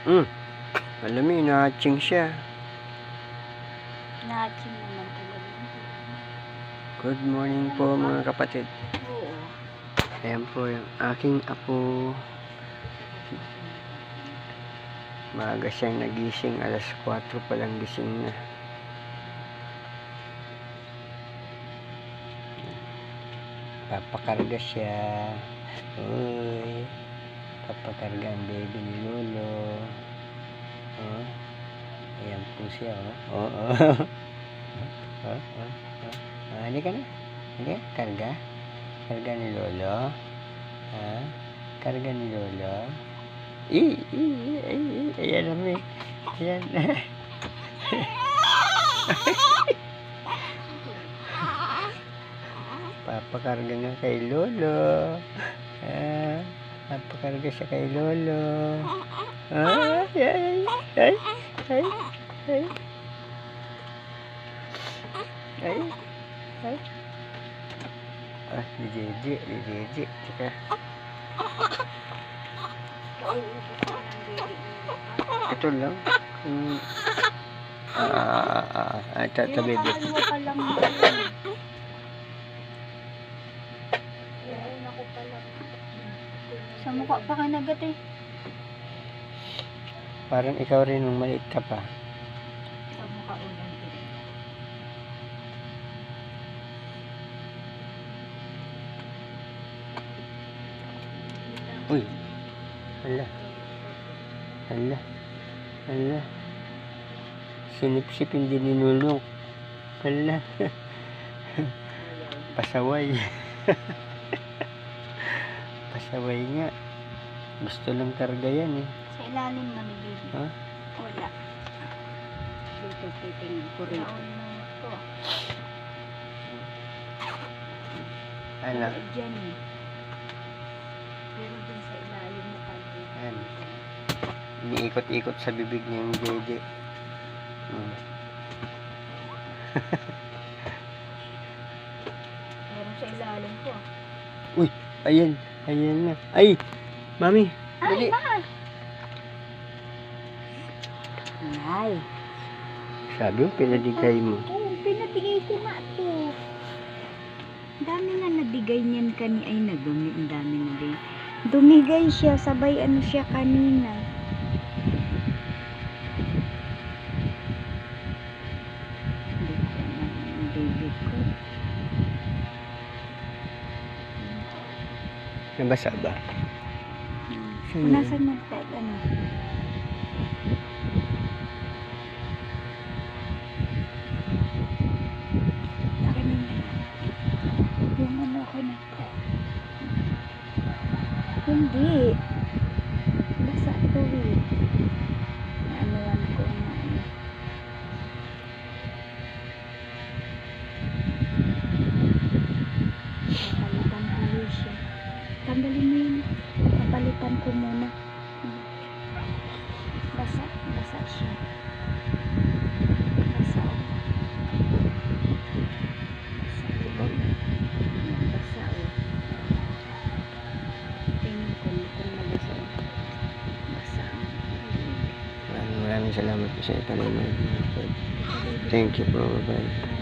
Hmm. Alam mo, inaaching siya. Naching naman talaga. Good morning po mga kapatid. Oo. Ayan po yung aking apo. Maaga siyang nagising. Alas 4 pa lang gising na. Papakarga siya. Uy. Papakarga ang baby ni Lolo. Oh. Ayan po siya, oh. Oo. Oh, oh. oh, oh, oh. Ah, hindi ka na. Hindi, karga. Karga ni Lolo. Ha? Karga ni Lolo. I, i, i, i, ayan namin. Ayan. Papakarga nga kay Lolo. Ah, papakarga siya kay Lolo. Ah, ay, ay, ay, ay. Ay, ay. Ah, di Jeje, di Jeje. Teka. Ito lang. Hmm. Ah, ah, ah, ah, ito, ito, baby. Yung pa lang Sa mukha pa ka nagat eh. Parang ikaw rin nung maliit ka pa. Sa mukha ulan din. Uy. Hala. Hala. Hala. Sinipsip hindi ninulok. Hala. Pasaway. Pasaway nga. Gusto lang karga yan eh. Sa ilalim ni baby. Ha? Wala. Dito titingin ko rin. Ito. Ano? Diyan eh. Pero dun sa ilalim mo kasi. Ayan. Iniikot-ikot sa bibig niya yung Jeje. Hmm. Meron sa ilalim ko. Ayan. Ayan na. Ay! Mami! Dali! Ay, ma! Nay. Sabi mo, pinadigay mo. Oo, pinabigay ko na to. Ang dami na nabigay niyan kani ay nagumi. Ang dami na din. Dumigay siya, sabay ano siya kanina. Hindi ko alam ang baby ko. Nabasa ba? Kung nasan nagtag, ano? Akin na yun. Yung ano ko na. Hindi. Basa to eh. Anuan ko na ano. Papalitan ko yun siya. Tanggalin mo yun. Papalitan ko muna. Basa, basa siya. Basa oh. Basa. Basa oh. Tingnan ko kung nabasa oh. Basa. Maraming salamat po sa ipanonood. Thank you po. Bye-bye.